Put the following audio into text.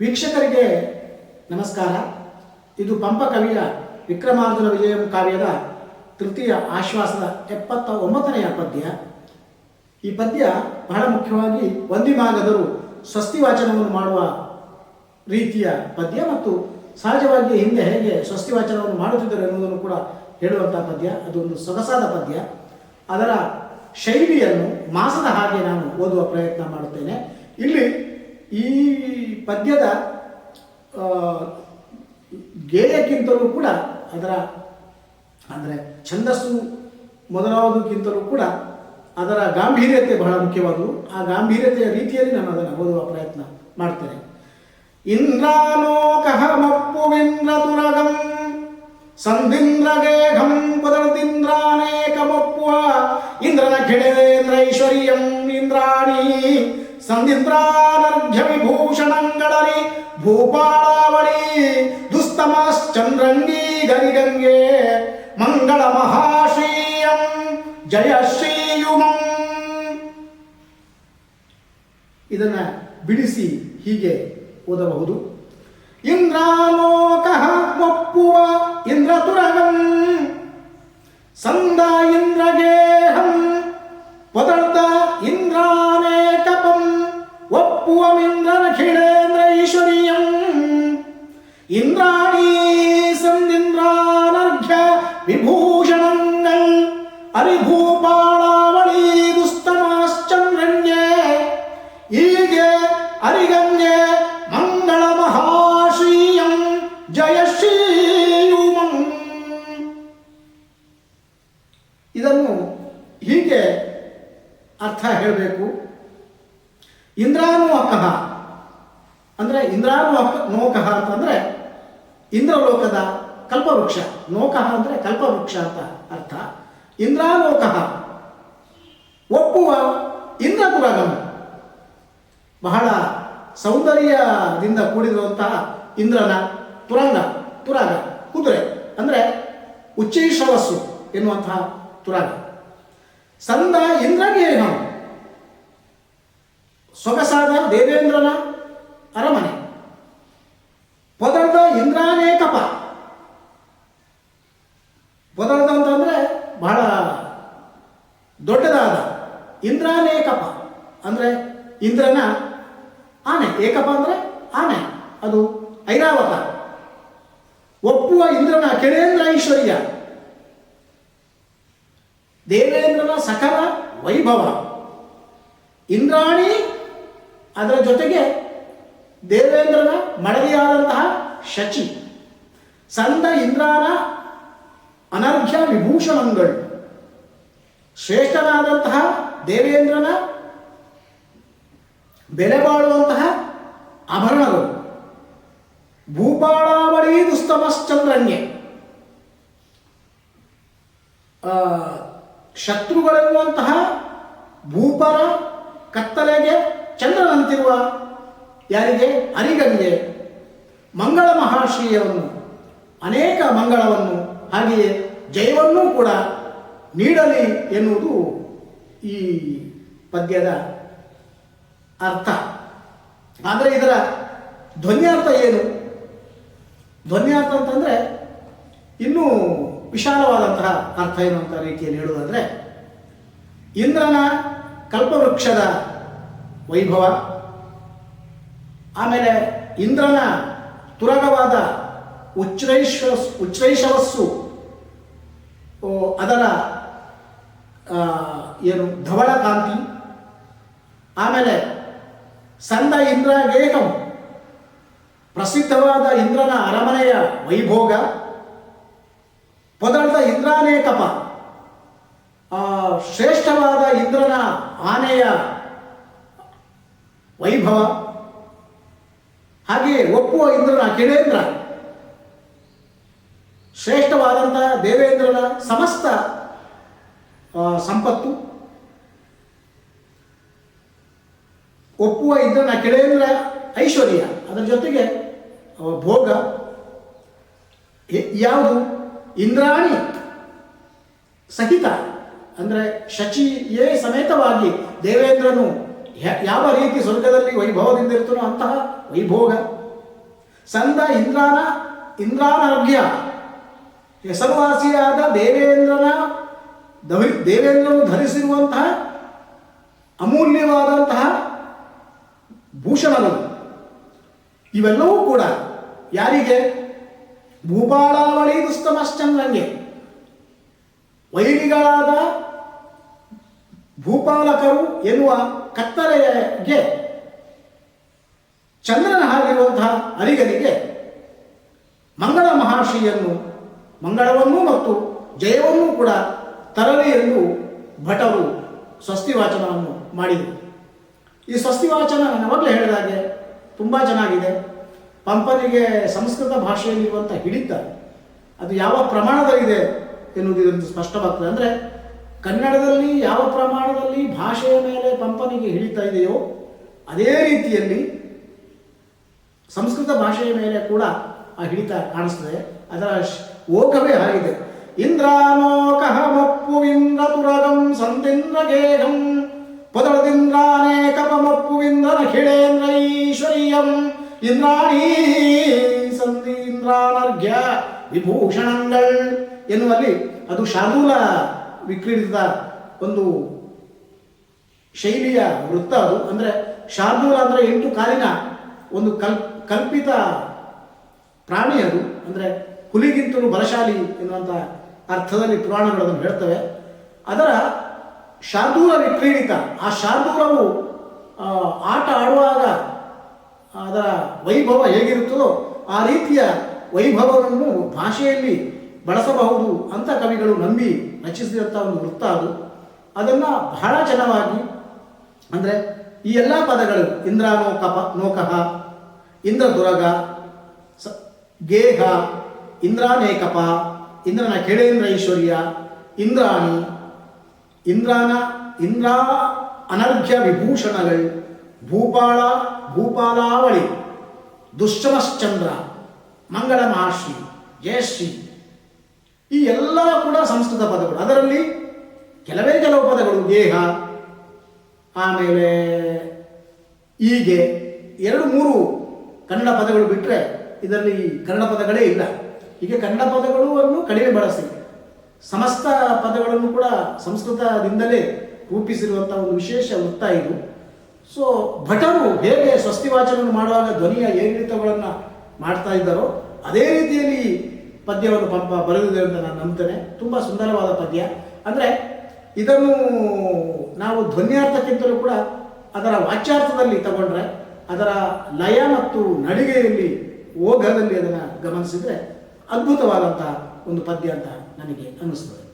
ವೀಕ್ಷಕರಿಗೆ ನಮಸ್ಕಾರ. ಇದು ಪಂಪ ಕವಿಯ ವಿಕ್ರಮಾರ್ಜುನ ವಿಜಯಂ ಕಾವ್ಯದ ತೃತೀಯ ಆಶ್ವಾಸದ ಎಪ್ಪತ್ತ ಒಂಬತ್ತನೆಯ ಪದ್ಯ. ಈ ಪದ್ಯ ಬಹಳ ಮುಖ್ಯವಾಗಿ ವಂದಿಮಾಗದರು ಸ್ವಸ್ತಿ ವಾಚನವನ್ನು ಮಾಡುವ ರೀತಿಯ ಪದ್ಯ ಮತ್ತು ಸಹಜವಾಗಿ ಹಿಂದೆ ಹೇಗೆ ಸ್ವಸ್ತಿ ವಾಚನವನ್ನು ಮಾಡುತ್ತಿದ್ದರು ಎನ್ನುವುದನ್ನು ಕೂಡ ಹೇಳುವಂತಹ ಪದ್ಯ. ಅದೊಂದು ಸೊಗಸಾದ ಪದ್ಯ. ಅದರ ಶೈಲಿಯನ್ನು ಮಾಸದ ಹಾಗೆ ನಾನು ಓದುವ ಪ್ರಯತ್ನ ಮಾಡುತ್ತೇನೆ. ಇಲ್ಲಿ ಈ ಪದ್ಯದ ಗೇಯಕ್ಕಿಂತಲೂ ಕೂಡ ಅದರ, ಅಂದರೆ ಛಂದಸ್ಸು ಮೊದಲಾದಕ್ಕಿಂತಲೂ ಕೂಡ ಅದರ ಗಾಂಭೀರ್ಯತೆ ಬಹಳ ಮುಖ್ಯವಾದವು ಆ ಗಾಂಭೀರ್ಯತೆಯ ರೀತಿಯಲ್ಲಿ ನಾನು ಅದನ್ನು ಓದುವ ಪ್ರಯತ್ನ ಮಾಡ್ತೇನೆ. ಇಂದ್ರಾಲೋಕಃ ಸಂಧಿಂದ್ರಗೇಘಂ ಸಂದಿಂದ್ರಗೇಘಂ ಪದರ್ದಿಂದ್ರಾನೇಕಮಪ್ಪುವ ಇಂದ್ರನ ಖಿಡೇಂದ್ರೈಶ್ವರ್ಯಂ ಇಂದ್ರಾಣಿ ಸಂದಿಂದ್ರಾನರ್ಘ್ಯ ವಿಭೂಷಣಂಗಳರಿ ಭೂಪಾಳಾವಳಿ ದುಸ್ತಮಶ್ಚಂದ್ರಂಗೀ ಗರಿಗಂಗೆ ಮಂಗಳ ಮಹಾಶ್ರೀಯಂ ಜಯ ಶ್ರೀಯುಮಂ. ಇದನ್ನ ಬಿಡಿಸಿ ಹೀಗೆ ಓದಬಹುದು. ಇಂದ್ರಾಲೋಕ ಒಪ್ಪುವ ಇಂದ್ರತುರಗಂ, ಸಂದ ಇಂದ್ರಗೇಹಂ ಪದರ್ಥ ഇന്ദ്രാണി ಅಂದರೆ ಇಂದ್ರಾಲೋಕ ನೋಕಃ ಅಂತಂದರೆ ಇಂದ್ರಲೋಕದ ಕಲ್ಪವೃಕ್ಷ. ನೋಕಃ ಅಂದರೆ ಕಲ್ಪವೃಕ್ಷ ಅಂತ ಅರ್ಥ. ಇಂದ್ರಾಲೋಕಃ ಒಪ್ಪುವ ಇಂದ್ರಪುರಗಮ ಬಹಳ ಸೌಂದರ್ಯದಿಂದ ಕೂಡಿರುವಂತಹ ಇಂದ್ರನ ತುರಂಗ, ತುರಾಗ, ಕುದುರೆ ಅಂದರೆ ಉಚ್ಚೈಷವಸ್ಸು ಎನ್ನುವಂತಹ ತುರಾಗ. ಸಂದ ಇಂದ್ರಗೇಹಂ. ಸೊಗಸಾದ ದೇವೇಂದ್ರನ ಅರಮನೆ ಪದರ್ದ ಇಂದ್ರಾನೇಕಪ. ಪದರ್ದ ಅಂತಂದ್ರೆ ಬಹಳ ದೊಡ್ಡದಾದ ಇಂದ್ರಾನೇಕಪ. ಅಂದ್ರೆ ಇಂದ್ರನ ಆನೆ. ಏಕಪ ಅಂದ್ರೆ ಆನೆ. ಅದು ಐರಾವತ. ಒಪ್ಪುವ ಇಂದ್ರನ ಕೆಳೇಂದ್ರ ಐಶ್ವರ್ಯ. ದೇವೇಂದ್ರನ ಸಕಲ ವೈಭವ. ಇಂದ್ರಾಣಿ ಅದರ ಜೊತೆಗೆ ದೇವೇಂದ್ರನ ಮಡದಿಯಾದಂತಹ ಶಚಿ, ಸಂತ ಇಂದ್ರಾನ ಅನರ್ಘ್ಯ ವಿಭೂಷಣಗಳು, ಶ್ರೇಷ್ಠನಾದಂತಹ ದೇವೇಂದ್ರನ ಬೆಲೆ ಬಾಳುವಂತಹ ಆಭರಣಗಳು. ಭೂಪಾಳಾವಳಿ ದುಸ್ತಮಶ್ಚಂದ್ರನ್ಯೆ ಶತ್ರುಗಳೆನ್ನುವಂತಹ ಭೂಪರ ಕತ್ತಲೆಗೆ ಚಂದ್ರನಂತಿರುವ ಯಾರಿಗೆ? ಅರಿಗಂಗೆ ಮಂಗಳ ಮಹಾಶ್ರೀಯವನ್ನು, ಅನೇಕ ಮಂಗಳವನ್ನು, ಹಾಗೆಯೇ ಜಯವನ್ನೂ ಕೂಡ ನೀಡಲಿ ಎನ್ನುವುದು ಈ ಪದ್ಯದ ಅರ್ಥ. ಆದರೆ ಇದರ ಧ್ವನ್ಯಾರ್ಥ ಏನು? ಧ್ವನ್ಯಾರ್ಥ ಅಂತಂದರೆ ಇನ್ನೂ ವಿಶಾಲವಾದಂತಹ ಅರ್ಥ ಏನು ಅಂತ ರೀತಿಯಲ್ಲಿ ಹೇಳುವುದಾದರೆ, ಇಂದ್ರನ ಕಲ್ಪವೃಕ್ಷದ ವೈಭವ ಆಮೇಲೆ ಇಂದ್ರನ ತುರಗವಾದ ಉಚ್ಛ್ರೈಶ ಉಚ್ಛ್ರೈಷವಸ್ಸು ಓ, ಅದರ ಏನು ಧವಳ ಕಾಂತಿ ಆಮೇಲೆ ಸಂದ ಇಂದ್ರ ಗೇಹಂ ಪ್ರಸಿದ್ಧವಾದ ಇಂದ್ರನ ಅರಮನೆಯ ವೈಭೋಗ ಪೊದಳದ ಇಂದ್ರಾನೇಕಪ ಶ್ರೇಷ್ಠವಾದ ಇಂದ್ರನ ಆನೆಯ ವೈಭವ ಹಾಗೆಯೇ ಒಪ್ಪುವ ಇಂದ್ರನ ಕೆಳೇಂದ್ರ. ಶ್ರೇಷ್ಠವಾದಂತಹ ದೇವೇಂದ್ರನ ಸಮಸ್ತ ಸಂಪತ್ತು. ಒಪ್ಪುವ ಇಂದ್ರನ ಕೆಳೇಂದ್ರ ಐಶ್ವರ್ಯ. ಅದರ ಜೊತೆಗೆ ಭೋಗ. ಯಾವುದು? ಇಂದ್ರಾಣಿ ಸಹಿತ. ಅಂದರೆ ಶಚಿಯೇ ಸಮೇತವಾಗಿ ದೇವೇಂದ್ರನು ಯಾವ ರೀತಿ ಸ್ವರ್ಗದಲ್ಲಿ ವೈಭವದಿಂದ ಇರ್ತಾರೋ ಅಂತಹ ವೈಭೋಗ. ಸಂದ ಇಂದ್ರಾನ ಇಂದ್ರಾನರ್ಘ್ಯ ಹೆಸರುವಾಸಿಯಾದ ದೇವೇಂದ್ರನ ದವಿ ದೇವೇಂದ್ರನು ಧರಿಸಿರುವಂತಹ ಅಮೂಲ್ಯವಾದಂತಹ ಭೂಷಣಗಳು. ಇವೆಲ್ಲವೂ ಕೂಡ ಯಾರಿಗೆ? ಭೂಪಾಳಾವಳಿ ದುಸ್ತಮಶ್ಚಂದ್ರಂಗೆ ವೈರಿಗಳಾದ ಭೂಪಾಲಕರು ಎನ್ನುವ ಕತ್ತಲೆಗೆ ಚಂದ್ರನ ಹಾಗಿರುವಂತಹ ಅರಿಗನಿಗೆ ಮಂಗಳ ಮಹರ್ಷಿಯನ್ನು ಮಂಗಳವನ್ನೂ ಮತ್ತು ಜಯವನ್ನೂ ಕೂಡ ತರಲಿ ಎಂದು ಭಟರು ಸ್ವಸ್ತಿವಾಚನವನ್ನು ಮಾಡಿದರು. ಈ ಸ್ವಸ್ತಿವಾಚನ ಹೇಳಿದಾಗೆ ಹೇಳಿದ ಹಾಗೆ ತುಂಬ ಚೆನ್ನಾಗಿದೆ. ಪಂಪನಿಗೆ ಸಂಸ್ಕೃತ ಭಾಷೆಯಲ್ಲಿರುವಂಥ ಹಿಡಿತ ಅದು ಯಾವ ಪ್ರಮಾಣದಲ್ಲಿದೆ ಎನ್ನುವುದು ಸ್ಪಷ್ಟವಾಗ್ತದೆ. ಅಂದರೆ ಕನ್ನಡದಲ್ಲಿ ಯಾವ ಪ್ರಮಾಣದಲ್ಲಿ ಭಾಷೆಯ ಮೇಲೆ ಪಂಪನಿಗೆ ಹಿಡಿತಾ ಇದೆಯೋ, ಅದೇ ರೀತಿಯಲ್ಲಿ ಸಂಸ್ಕೃತ ಭಾಷೆಯ ಮೇಲೆ ಕೂಡ ಆ ಹಿಡಿತ ಕಾಣಿಸ್ತದೆ. ಅದರ ಓಕವೇ ಆಗಿದೆ ಇಂದ್ರಾನೋಕಃ ಮಪ್ಪು ಇಂದ್ರತುರಗಂ ಸಂದಿಂದ್ರ ಗೇಹಂ ಪದಳದಿಂದ್ರಾನೇಕಪಮಪ್ಪುವಿಂದ್ರ ನಖಿಳೇಂದ್ರ ಈಶ್ವರೀಯಂ ಇಂದ್ರಾಣೀ ಸಂದೀಂದ್ರಾನರ್ಘ್ಯ ವಿಭೂಷಣಂಗಳ್ ಎನ್ನುವಲ್ಲಿ ಅದು ಶಾರ್ದೂಲ ವಿಕ್ರೀಡಿತ ಒಂದು ಶೈಲಿಯ ವೃತ್ತ ಅದು. ಅಂದರೆ ಶಾರ್ದೂಲ ಅಂದರೆ ಎಂಟು ಕಾಲಿನ ಒಂದು ಕಲ್, ಕಲ್ಪಿತ ಪ್ರಾಣಿ ಅದು. ಅಂದರೆ ಹುಲಿಗಿಂತಲೂ ಬಲಶಾಲಿ ಎನ್ನುವಂಥ ಅರ್ಥದಲ್ಲಿ ಪುರಾಣಗಳು ಅದನ್ನು ಹೇಳ್ತವೆ. ಅದರ ಶಾರ್ದೂಲ ವಿಕ್ರೀಡಿತ, ಆ ಶಾರ್ದೂಲವು ಆಟ ಆಡುವಾಗ ಅದರ ವೈಭವ ಹೇಗಿರುತ್ತದೋ ಆ ರೀತಿಯ ವೈಭವವನ್ನು ಭಾಷೆಯಲ್ಲಿ ಬಳಸಬಹುದು ಅಂತ ಕವಿಗಳು ನಂಬಿ ರಚಿಸಿದಂಥ ಒಂದು ವೃತ್ತ ಅದು. ಅದನ್ನು ಬಹಳ ಜನವಾಗಿ ಅಂದರೆ ಈ ಎಲ್ಲ ಪದಗಳು ಇಂದ್ರ ನೋಕ ನೋಕಃ ಇಂದ್ರದುರಗ, ಸ, ಗೇಹ, ಇಂದ್ರಾನೇಕಪ, ಇಂದ್ರನ ಕೆಳೇಂದ್ರ ಐಶ್ವರ್ಯ ಇಂದ್ರಾಣಿ, ಇಂದ್ರಾನ, ಇಂದ್ರ ಅನರ್ಘ್ಯ ವಿಭೂಷಣಗಳು, ಭೂಪಾಳ, ಭೂಪಾಲಾವಳಿ, ದುಶ್ಚಮಶ್ಚಂದ್ರ ಮಂಗಳ ಮಹರ್ಷಿ ಜಯಶ್ರೀ. ಈ ಎಲ್ಲ ಕೂಡ ಸಂಸ್ಕೃತ ಪದಗಳು. ಅದರಲ್ಲಿ ಕೆಲವೇ ಕೆಲವು ಪದಗಳು, ದೇಹ, ಆಮೇಲೆ ಹೀಗೆ ಎರಡು ಮೂರು ಕನ್ನಡ ಪದಗಳು ಬಿಟ್ಟರೆ ಇದರಲ್ಲಿ ಕನ್ನಡ ಪದಗಳೇ ಇಲ್ಲ. ಹೀಗೆ ಕನ್ನಡ ಪದಗಳನ್ನು ಕಡಿಮೆ ಬಳಸಿ. ಸಮಸ್ತ ಪದಗಳನ್ನು ಕೂಡ ಸಂಸ್ಕೃತದಿಂದಲೇ ರೂಪಿಸಿರುವಂಥ ಒಂದು ವಿಶೇಷ ವೃತ್ತ ಇದು. ಸೊ ಭಟರು ಹೇಗೆ ಸ್ವಸ್ತಿವಾಚನವನ್ನು ಮಾಡುವಾಗ ಧ್ವನಿಯ ಏರಿಳಿತಗಳನ್ನು ಮಾಡ್ತಾ ಇದ್ದಾರೋ, ಅದೇ ರೀತಿಯಲ್ಲಿ ಪದ್ಯವನ್ನು ಬ ಬರೆದಿದೆ ಅಂತ ನಾನು ನಂಬ್ತೇನೆ. ತುಂಬ ಸುಂದರವಾದ ಪದ್ಯ. ಅಂದರೆ ಇದನ್ನು ನಾವು ಧ್ವನ್ಯಾರ್ಥಕ್ಕಿಂತಲೂ ಕೂಡ ಅದರ ವಾಚ್ಯಾರ್ಥದಲ್ಲಿ ತಗೊಂಡ್ರೆ, ಅದರ ಲಯ ಮತ್ತು ನಡಿಗೆಯಲ್ಲಿ, ಓಘದಲ್ಲಿ ಅದನ್ನು ಗಮನಿಸಿದರೆ ಅದ್ಭುತವಾದಂಥ ಒಂದು ಪದ್ಯ ಅಂತ ನನಗೆ ಅನ್ನಿಸ್ತದೆ.